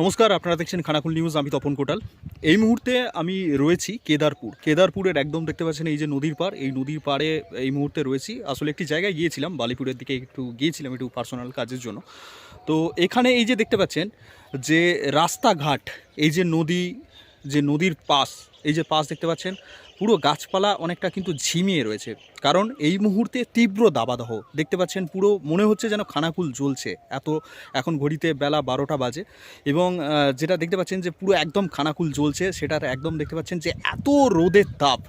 নমস্কার, আপনারা দেখছেন খানাকুল নিউজ, আমি তপন কোটাল। এই মুহূর্তে আমি রয়েছি কেদারপুর। কেদারপুরের একদম দেখতে পাচ্ছেন এই যে নদীর পার এই নদীর পাড়ে এই মুহূর্তে রয়েছি। আসলে একটি জায়গায় গিয়েছিলাম, বালিপুরের দিকে একটু গিয়েছিলাম, একটু পার্সোনাল কাজের জন্য। তো এখানে এই যে দেখতে পাচ্ছেন যে রাস্তাঘাট, এই যে নদী, যে নদীর পাশ, এই যে পাশ দেখতে পাচ্ছেন পুরো গাছপালা অনেকটা কিন্তু ঝিমিয়ে রয়েছে। কারণ এই মুহূর্তে তীব্র দাবাদহ। দেখতে পাচ্ছেন পুরো মনে হচ্ছে যেন খানাকুল জ্বলছে। এত এখন ঘড়িতে বেলা বারোটা বাজে এবং যেটা দেখতে পাচ্ছেন যে পুরো একদম খানাকুল জ্বলছে, সেটার একদম দেখতে পাচ্ছেন যে এত রোদের তাপ।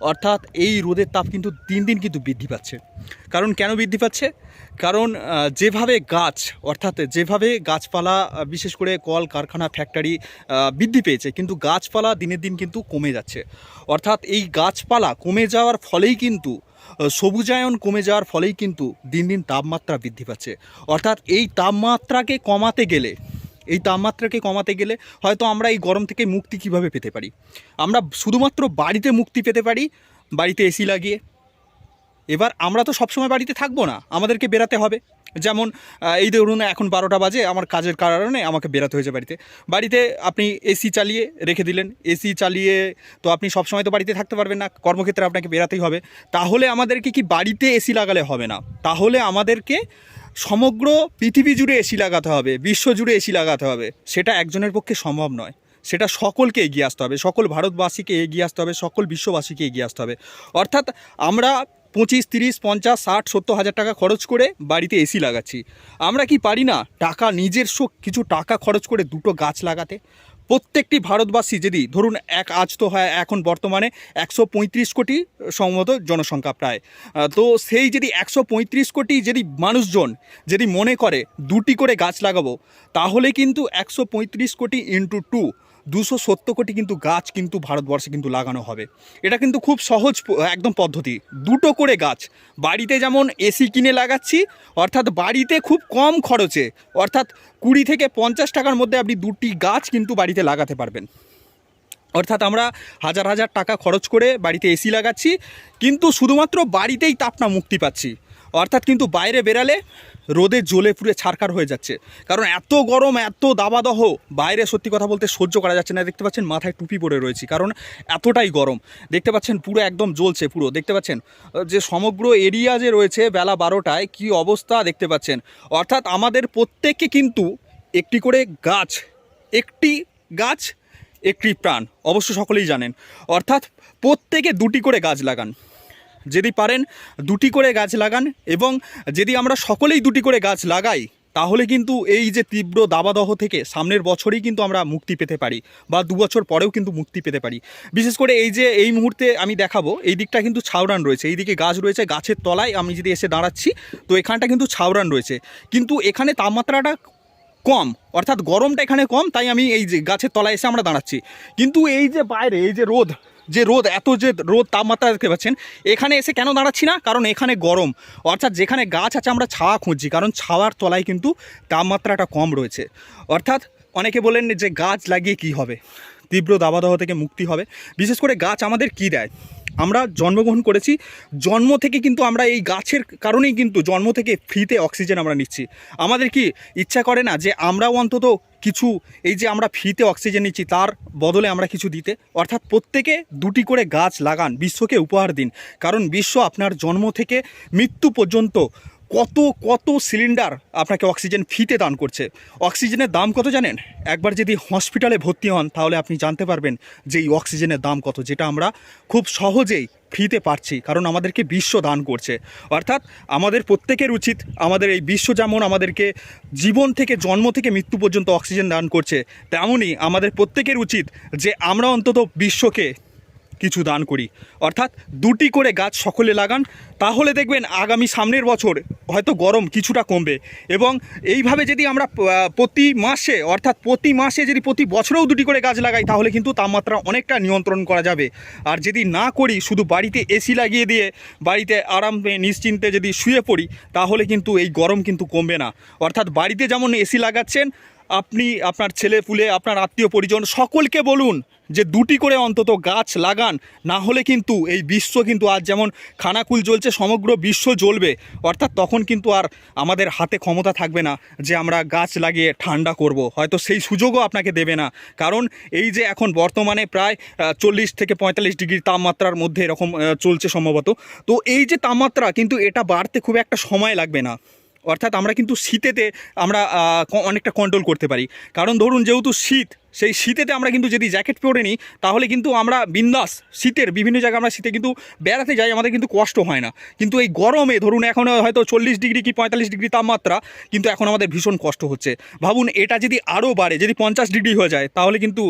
অর্থাৎ এই রোদের তাপ কিন্তু দিন দিন কিন্তু বৃদ্ধি পাচ্ছে। কারণ কেন বৃদ্ধি পাচ্ছে? কারণ যেভাবে গাছ, অর্থাৎ যেভাবে গাছপালা বিশেষ করে কল, কারখানা, ফ্যাক্টরি বৃদ্ধি পেয়েছে, কিন্তু গাছপালা দিনের দিন কিন্তু কমে যাচ্ছে। অর্থাৎ এই গাছপালা কমে যাওয়ার ফলেই কিন্তু সবুজায়ন কমে যাওয়ার ফলেই কিন্তু দিন দিন তাপমাত্রা বৃদ্ধি পাচ্ছে। অর্থাৎ এই তাপমাত্রাকে কমাতে গেলে এই তাপমাত্রাকে কমাতে গেলে হয়তো আমরা এই গরম থেকে মুক্তি কীভাবে পেতে পারি? আমরা শুধুমাত্র বাড়িতে মুক্তি পেতে পারি, বাড়িতে এসি লাগিয়ে। এবার আমরা তো সবসময় বাড়িতে থাকব না, আমাদেরকে বেরাতে হবে। যেমন এই ধরুন এখন বারোটা বাজে, আমার কাজের কারণে আমাকে বেরাতে হয়েছে বাড়িতে। বাড়িতে আপনি এসি চালিয়ে রেখে দিলেন। এসি চালিয়ে তো আপনি সবসময় তো বাড়িতে থাকতে পারবেন না, কর্মক্ষেত্রে আপনাকে বেরাতেই হবে। তাহলে আমাদেরকে কি বাড়িতে এসি লাগালে হবে না? তাহলে আমাদেরকে সমগ্র পৃথিবী জুড়ে এসি লাগাতে হবে, বিশ্ব জুড়ে এসি লাগাতে হবে। সেটা একজনের পক্ষে সম্ভব নয়। সেটা সকলকে এগিয়ে আসতে হবে, সকল ভারতবাসীকে এগিয়ে আসতে হবে, সকল বিশ্ববাসীকে এগিয়ে আসতে হবে। অর্থাৎ আমরা পঁচিশ, তিরিশ, পঞ্চাশ, ষাট, সত্তর হাজার টাকা খরচ করে বাড়িতে এসি লাগাচ্ছি। আমরা কি পারি না টাকা নিজস্ব কিছু টাকা খরচ করে দুটো গাছ লাগাতে? প্রত্যেকটি ভারতবাসী যদি ধরুন এক আজ তো হয়, এখন বর্তমানে একশো পঁয়ত্রিশ কোটি সম্ভবত জনসংখ্যা প্রায়। তো সেই যদি একশো পঁয়ত্রিশ কোটি যদি মানুষজন যদি মনে করে দুটি করে গাছ লাগাবো, তাহলে কিন্তু একশো পঁয়ত্রিশ কোটি ইন্টু টু দুশো সত্তর কোটি কিন্তু গাছ কিন্তু ভারতবর্ষে কিন্তু লাগানো হবে। এটা কিন্তু খুব সহজ একদম পদ্ধতি। দুটো করে গাছ। বাড়িতে যেমন এসি কিনে লাগাচ্ছি, অর্থাৎ বাড়িতে খুব কম খরচে, অর্থাৎ কুড়ি থেকে পঞ্চাশ টাকার মধ্যে আপনি দুটি গাছ কিন্তু বাড়িতে লাগাতে পারবেন। অর্থাৎ আমরা হাজার হাজার টাকা খরচ করে বাড়িতে এসি লাগাচ্ছি, কিন্তু শুধুমাত্র বাড়িতেই তাপনা মুক্তি পাচ্ছি। অর্থাৎ কিন্তু বাইরে বেরালে রোদে জ্বলে পুড়ে ছারকার হয়ে যাচ্ছে। কারণ এত গরম, এত দাবাদহ, বাইরে সত্যি কথা বলতে সহ্য করা যাচ্ছে না। দেখতে পাচ্ছেন মাথায় টুপি পরে রয়েছি, কারণ এতটাই গরম। দেখতে পাচ্ছেন পুরো একদম জ্বলছে পুরো। দেখতে পাচ্ছেন যে সমগ্র এরিয়া যে রয়েছে বেলা বারোটায় কি অবস্থা দেখতে পাচ্ছেন। অর্থাৎ আমাদের প্রত্যেককে কিন্তু একটি করে গাছ, একটি গাছ, একটি প্রাণ, অবশ্য সকলেই জানেন। অর্থাৎ প্রত্যেকে দুটি করে গাছ লাগান। যদি পারেন দুটি করে গাছ লাগান এবং যদি আমরা সকলেই দুটি করে গাছ লাগাই, তাহলে কিন্তু এই যে তীব্র দাবাদহ থেকে সামনের বছরই কিন্তু আমরা মুক্তি পেতে পারি বা দু বছর পরেও কিন্তু মুক্তি পেতে পারি। বিশেষ করে এই যে এই মুহূর্তে আমি দেখাবো, এই দিকটা কিন্তু ছাউরান রয়েছে। এই দিকে গাছ রয়েছে, গাছের তলায় আমি যদি এসে দাঁড়াচ্ছি, তো এখানটা কিন্তু ছাউরান রয়েছে। কিন্তু এখানে তাপমাত্রাটা কম, অর্থাৎ গরমটা এখানে কম, তাই আমি এই যে গাছের তলায় এসে আমরা দাঁড়াচ্ছি। কিন্তু এই যে বাইরে, এই যে রোদ যে রোদ, এত যে রোদ তাপমাত্রা দেখতে পাচ্ছেন, এখানে এসে কেন দাঁড়াচ্ছি না? কারণ এখানে গরম। অর্থাৎ যেখানে গাছ আছে, আমরা ছাওয়া খুঁজছি, কারণ ছাওয়ার তলায় কিন্তু তাপমাত্রাটা কম রয়েছে। অর্থাৎ অনেকে বলেন যে গাছ লাগিয়ে কি হবে? তীব্র দাবাদহ থেকে মুক্তি হবে। বিশেষ করে গাছ আমাদের কি দেয়? আমরা জন্মগ্রহণ করেছি, জন্ম থেকে কিন্তু আমরা এই গাছের কারণেই কিন্তু জন্ম থেকে ফ্রিতে অক্সিজেন আমরা নিচ্ছি। আমাদের কি ইচ্ছা করে না যে আমরাও অন্তত কিছু, এই যে আমরা ফ্রিতে অক্সিজেন নিচ্ছি, তার বদলে আমরা কিছু দিতে, অর্থাৎ প্রত্যেকে দুটি করে গাছ লাগান, বিশ্বকে উপহার দিন। কারণ বিশ্ব আপনার জন্ম থেকে মৃত্যু পর্যন্ত কত কত সিলিন্ডার আপনাকে অক্সিজেন ফিতে দান করছে? অক্সিজেনের দাম কত জানেন? একবার যদি হসপিটালে ভর্তি হন, তাহলে আপনি জানতে পারবেন যে এই অক্সিজেনের দাম কত, যেটা আমরা খুব সহজেই ফ্রিতে পারছি, কারণ আমাদেরকে বিশ্ব দান করছে। অর্থাৎ আমাদের প্রত্যেকের উচিত আমাদের এই বিশ্ব যেমন আমাদেরকে জীবন থেকে জন্ম থেকে মৃত্যু পর্যন্ত অক্সিজেন দান করছে, তেমনই আমাদের প্রত্যেকের উচিত যে আমরা অন্তত বিশ্বকে কিছু দান করি। অর্থাৎ দুটি করে গাছ সকলে লাগান, তাহলে দেখবেন আগামী সামনের বছর হয়তো গরম কিছুটা কমবে। এবং এইভাবে যদি আমরা প্রতি মাসে, অর্থাৎ প্রতি মাসে যদি প্রতি বছরেও দুটি করে গাছ লাগাই, তাহলে কিন্তু তাপমাত্রা অনেকটা নিয়ন্ত্রণ করা যাবে। আর যদি না করি, শুধু বাড়িতে এসি লাগিয়ে দিয়ে বাড়িতে আরামে, নিশ্চিন্তে যদি শুয়ে পড়ি, তাহলে কিন্তু এই গরম কিন্তু কমবে না। অর্থাৎ বাড়িতে যেমন এসি লাগাচ্ছেন আপনি, আপনার ছেলে পুলে আপনার আত্মীয় পরিজন, সকলকে বলুন যে দুটি করে অন্তত গাছ লাগান। না হলে কিন্তু এই বিশ্ব কিন্তু আজ যেমন খানাকুল জ্বলছে, সমগ্র বিশ্ব জ্বলবে। অর্থাৎ তখন কিন্তু আর আমাদের হাতে ক্ষমতা থাকবে না যে আমরা গাছ লাগিয়ে ঠান্ডা করব। হয়তো সেই সুযোগও আপনাকে দেবে না। কারণ এই যে এখন বর্তমানে প্রায় চল্লিশ থেকে পঁয়তাল্লিশ ডিগ্রি তাপমাত্রার মধ্যে এরকম চলছে সম্ভবত। তো এই যে তাপমাত্রা, কিন্তু এটা বাড়তে খুব একটা সময় লাগবে না। অর্থাৎ আমরা কিন্তু শীতেতে আমরা অনেকটা কন্ট্রোল করতে পারি। কারণ ধরুন যেহেতু শীত, সেই শীতেতে আমরা কিন্তু যদি জ্যাকেট পরে নিই, তাহলে কিন্তু আমরা বিন্দাস শীতের বিভিন্ন জায়গায় আমরা শীতে কিন্তু বেড়াতে যাই, আমাদের কিন্তু কষ্ট হয় না। কিন্তু এই গরমে ধরুন এখন হয়তো চল্লিশ ডিগ্রি কি পঁয়তাল্লিশ ডিগ্রি তাপমাত্রা, কিন্তু এখন আমাদের ভীষণ কষ্ট হচ্ছে। ভাবুন এটা যদি আরও বাড়ে, যদি পঞ্চাশ ডিগ্রি হয়ে যায়, তাহলে কিন্তু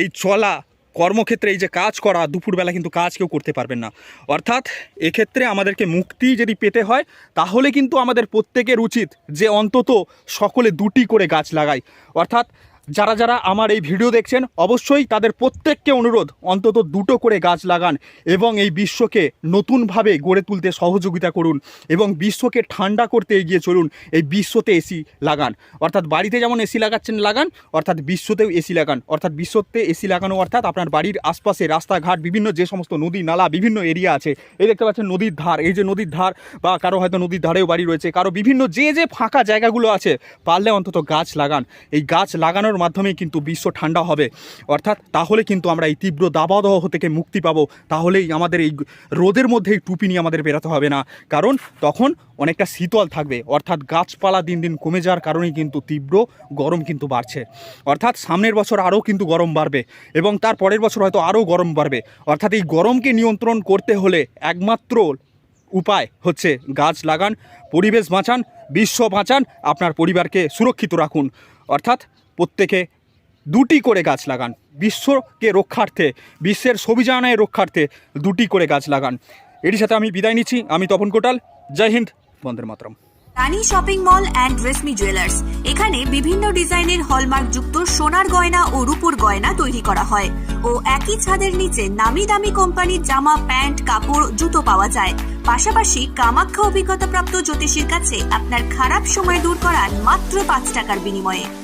এই চলা কর্মক্ষেত্রে এই যে কাজ করা, দুপুরবেলা কিন্তু কাজ কেউ করতে পারবেন না। অর্থাৎ এক্ষেত্রে আমাদেরকে মুক্তি যদি পেতে হয়, তাহলে কিন্তু আমাদের প্রত্যেকের উচিত যে অন্তত সকলে দুটি করে গাছ লাগায় অর্থাৎ যারা যারা আমার এই ভিডিও দেখছেন, অবশ্যই তাদের প্রত্যেককে অনুরোধ, অন্তত দুটো করে গাছ লাগান এবং এই বিশ্বকে নতুনভাবে গড়ে তুলতে সহযোগিতা করুন এবং বিশ্বকে ঠান্ডা করতে এগিয়ে চলুন, এই বিশ্বতে এসি লাগান। অর্থাৎ বাড়িতে যেমন এসি লাগাচ্ছেন, লাগান, অর্থাৎ বিশ্বতেও এসি লাগান। অর্থাৎ বিশ্বতে এসি লাগানো, অর্থাৎ আপনার বাড়ির আশপাশে রাস্তাঘাট, বিভিন্ন যে সমস্ত নদী, নালা, বিভিন্ন এরিয়া আছে, এই দেখতে পাচ্ছেন নদীর ধার। এই যে নদীর ধার, বা কারও হয়তো নদীর ধারেও বাড়ি রয়েছে, কারও বিভিন্ন যে যে ফাঁকা জায়গাগুলো আছে, পারলে অন্তত গাছ লাগান। এই গাছ লাগানোর মাধ্যমেই কিন্তু বিশ্ব ঠান্ডা হবে। অর্থাৎ তাহলে কিন্তু আমরা এই তীব্র দাবাদহ থেকে মুক্তি পাবো। তাহলেই আমাদের এই রোদের মধ্যে এই টুপি নিয়ে আমাদের বেরোতে হবে না। কারণ তখন অনেকটা শীতল থাকবে। অর্থাৎ গাছপালা দিন দিন কমে যাওয়ার কারণেই কিন্তু তীব্র গরম কিন্তু বাড়ছে। অর্থাৎ সামনের বছর আরও কিন্তু গরম বাড়বে এবং তার পরের বছর হয়তো আরও গরম বাড়বে। অর্থাৎ এই গরমকে নিয়ন্ত্রণ করতে হলে একমাত্র উপায় হচ্ছে গাছ লাগান, পরিবেশ বাঁচান, বিশ্ব বাঁচান, আপনার পরিবারকে সুরক্ষিত রাখুন। অর্থাৎ প্রত্যেকে দুটি করে গাছ লাগান। বিশ্বকে রক্ষার্থে, বিশ্বের সবিজানায় রক্ষার্থে দুটি করে গাছ লাগান। এরই সাথে আমি বিদায় নিচ্ছি। আমি তপন কোটাল। জয় হিন্দ। বন্দের মাতরম। Rani shopping mall and Reshmi jewellers. এখানে বিভিন্ন ডিজাইনের হলমার্ক যুক্ত সোনার গয়না ও রূপোর গয়না তৈরি করা হয় ও একই ছাদের নিচে নামি দামি কোম্পানির জামা, প্যান্ট, কাপড়, জুতো পাওয়া যায়। পাশাপাশি কামাখ্যা অভিজ্ঞতাপ্রাপ্ত জ্যোতিষীর কাছে আপনার খারাপ সময় দূর করার মাত্র পাঁচ টাকার বিনিময়ে।